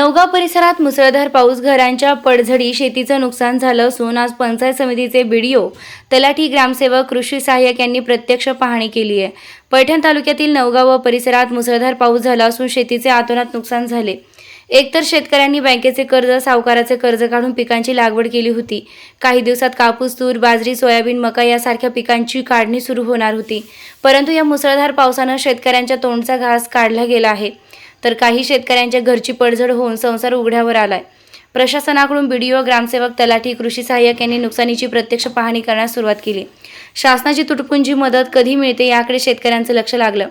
नवगाव परिसरात मुसळधार पाऊस घरांच्या पडझडी शेतीचं नुकसान झालं असून आज पंचायत समितीचे बीडीओ तलाठी ग्रामसेवक कृषी सहाय्यक यांनी प्रत्यक्ष पाहणी केली आहे. पैठण तालुक्यातील नवगाव व परिसरात मुसळधार पाऊस झाला असून शेतीचे आतोनात नुकसान झाले. एकतर शेतकऱ्यांनी बँकेचे कर्ज सावकाराचे कर्ज काढून पिकांची लागवड केली होती. काही दिवसात कापूस तूर बाजरी सोयाबीन मका यासारख्या पिकांची काढणी सुरू होणार होती. परंतु या मुसळधार पावसानं शेतकऱ्यांच्या तोंडचा घास काढला गेला आहे. तर काही शेतकऱ्यांच्या घरची पडझड होऊन संसार उघड्यावर आलाय. प्रशासनाकडून बीडीओ ग्रामसेवक तलाठी कृषी सहाय्यक यांनी नुकसानीची प्रत्यक्ष पाहणी करण्यास सुरुवात केली. शासनाची तुटपुंजी मदत कधी मिळते याकडे शेतकऱ्यांचं लक्ष लागलं.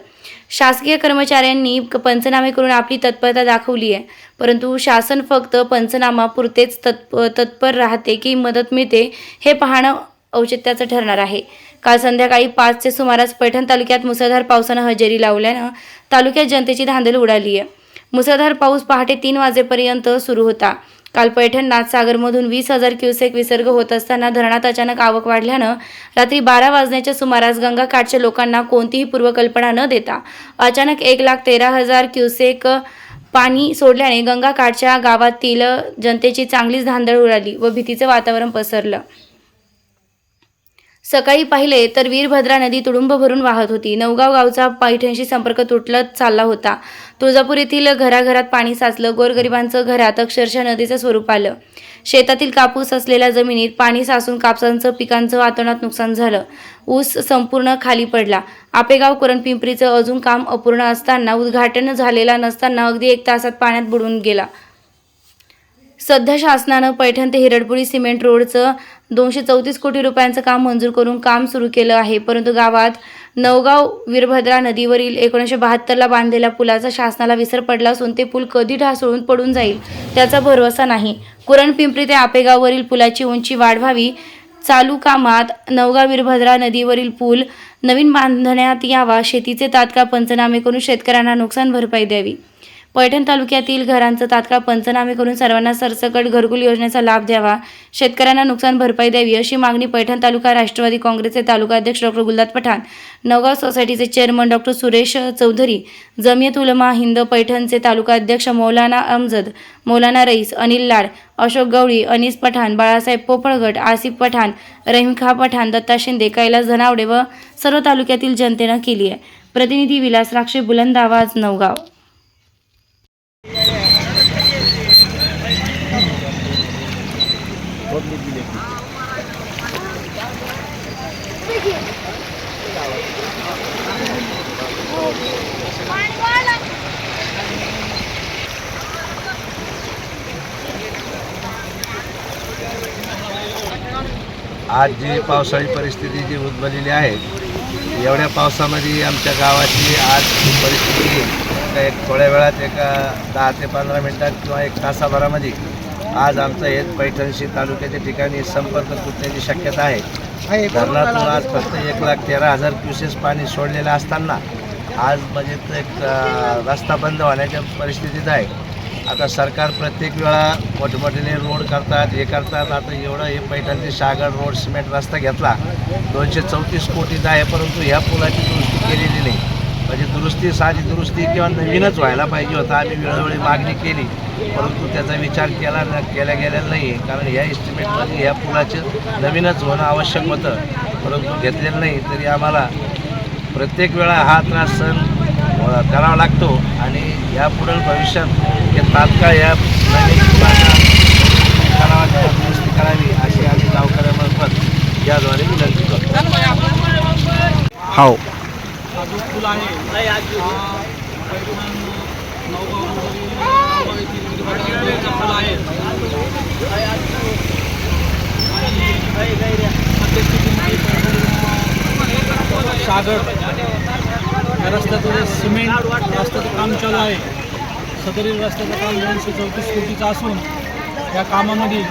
शासकीय कर्मचाऱ्यांनी पंचनामे करून आपली तत्परता दाखवली आहे परंतु शासन फक्त पंचनामा पुरतेच तत्प तत्पर राहते की मदत मिळते हे पाहणं औचित्याचं ठरणार आहे. काल संध्याकाळी पाचचे सुमारास पैठण तालुक्यात मुसळधार पावसानं हजेरी लावल्यानं तालुक्यात जनतेची धांदल उडाली आहे. मुसळधार पाऊस पहाटे तीन वाजेपर्यंत सुरू होता. काल पैठण नाथसागरमधून वीस हजार क्युसेक विसर्ग होत असताना धरणात अचानक आवक वाढल्यानं रात्री बारा वाजण्याच्या सुमारास गंगाकाठच्या लोकांना कोणतीही पूर्वकल्पना न देता अचानक एक लाख तेरा हजार क्युसेक पाणी सोडल्याने गंगाकाठच्या गावातील जनतेची चांगलीच धांदळ उडाली व भीतीचं वातावरण पसरलं. सकाळी पाहिले तर वीरभद्रा नदी तुडुंब भरून वाहत होती. नवगाव गावचा पैठणशी संपर्क तुटलत चालला होता. तुळजापूर येथील घराघरात पाणी साचलं गोरगरिबांचं घरात अक्षरशः नदीचं स्वरूप आलं. शेतातील कापूस असलेल्या जमिनीत पाणी साचून कापसांचं पिकांचं वातावरणात नुकसान झालं. ऊस संपूर्ण खाली पडला. आपेगाव कुरणपिंपरीचं अजून काम अपूर्ण असताना उद्घाटन झालेला नसताना अगदी एक तासात पाण्यात बुडून गेला. सध्या शासनानं पैठण ते हिरडपुरी सिमेंट रोडचं दोनशे चौतीस कोटी रुपयांचं काम मंजूर करून काम सुरू केलं आहे. परंतु गावात नवगाव वीरभद्रा नदीवरील एकोणीसशे बहात्तरला बांधलेल्या पुलाचा शासनाला विसर पडला असून ते पूल कधी ढासळून पडून जाईल त्याचा भरवसा नाही. कुरणपिंपरी ते आपेगाववरील पुलाची उंची वाढवावी चालू कामात नवगाव वीरभद्रा नदीवरील पूल नवीन बांधण्यात यावा शेतीचे तात्काळ पंचनामे करून शेतकऱ्यांना नुकसान भरपाई द्यावी. पैठण तालुक्यातील घरांचं तात्काळ पंचनामे करून सर्वांना सरसकट घरकुल योजनेचा लाभ द्यावा. शेतकऱ्यांना नुकसान भरपाई द्यावी अशी मागणी पैठण तालुका राष्ट्रवादी काँग्रेसचे तालुका अध्यक्ष डॉक्टर गुलदात पठाण नवगाव सोसायटीचे चेअरमन डॉक्टर सुरेश चौधरी जमियत उलमा हिंद पैठणचे तालुका अध्यक्ष मौलाना अमजद मौलाना रईस अनिल लाड अशोक गवळी अनीस पठाण बाळासाहेब पोपळगट आसिफ पठाण रहीमखा पठाण दत्ता शिंदे कैलास धनावडे व सर्व तालुक्यातील जनतेनं केली आहे. प्रतिनिधी विलास राक्षे बुलंद आवाज नवगाव आज जी पावसाळी परिस्थिती जी उद्भवलेली आहे एवढ्या पावसामध्ये आमच्या गावाची आज परिस्थिती का एक थोड्या वेळात एका दहा ते पंधरा मिनटात किंवा एक तासाभरामध्ये आज आमचं हे पैठणशी तालुक्याच्या ठिकाणी संपर्क तुटण्याची शक्यता आहे. धरणातून आज फक्त एक लाख तेरा हजार क्युसेस पाणी सोडलेलं असताना आज म्हणजे एक रस्ता बंद होण्याच्या परिस्थितीत आहे. आता सरकार प्रत्येक वेळा मोठमोठ्याने रोड करतात हे करतात. आता एवढं हे पैठणचे सागर रोड सिमेंट रस्ता घेतला दोनशे चौतीस कोटीचा आहे परंतु ह्या पुलाची दुरुस्ती केलेली नाही. म्हणजे दुरुस्ती साधी दुरुस्ती किंवा नवीनच व्हायला पाहिजे होता. आम्ही वेळोवेळी मागणी केली. परंतु त्याचा विचार केला न केला गेलेला नाही कारण ह्या इस्टिमेटमध्ये ह्या पुलाचं नवीनच होणं आवश्यक होतं. परंतु घेतलेलं नाही तरी आम्हाला प्रत्येक वेळा हा त्रास सहन करावा लागतो. आणि यापुढील भविष्यात हे तात्काळ या नवीन पुलाचा करावा दुरुस्ती करावी अशी आम्ही गावकऱ्यामार्फत याद्वारे विनंती करतो. हो. हा जो पूल आहे हा पैठण नवगाव रोडवरील नवगाव येथील वीरभद्राचा पूल आहे सागर या रस्त्याचं जे सिमेंट रस्त्याचं काम चालू आहे सदरील रस्त्याचं काम दोनशे चौतीस कोटीचं असून या कामामध्ये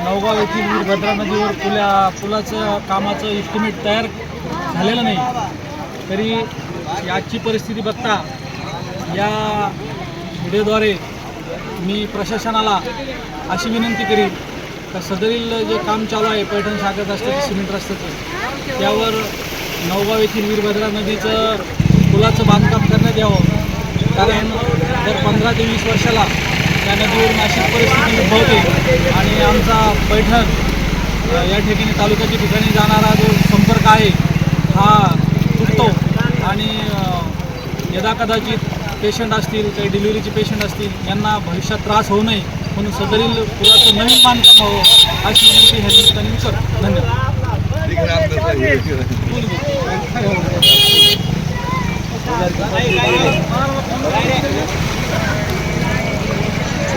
नवगाव येथील वीरभद्रा नदीवर पुला पुलाचं कामाचं इस्टिमेट तयार झालेलं नाही. तरी याची परिस्थिती बघता या व्हिडिओद्वारे मी प्रशासनाला अशी विनंती करीन का सदरील जे काम चालू आहे पैठण सागर रस्त्याचं सिमेंट रस्त्याचं त्यावर नवगाव येथील वीरभद्रा नदीचं पुलाचं बांधकाम करण्यात यावं. कारण दर पंधरा ते वीस वर्षाला त्या नदीवरून अशी परिस्थिती उद्भवते आणि आमचा पैठण या ठिकाणी तालुक्याच्या ठिकाणी जाणारा जो संपर्क आहे हा तुटतो आणि यदाकदाचित यदा कदाचित पेशंट असतील काही डिलिव्हरीचे पेशंट असतील यांना भविष्यात त्रास होऊ नये म्हणून सदरील पुलाचं नवीन बांधकाम व्हावं अशी विनंती ह्या निमित्ताने करतो. धन्यवाद.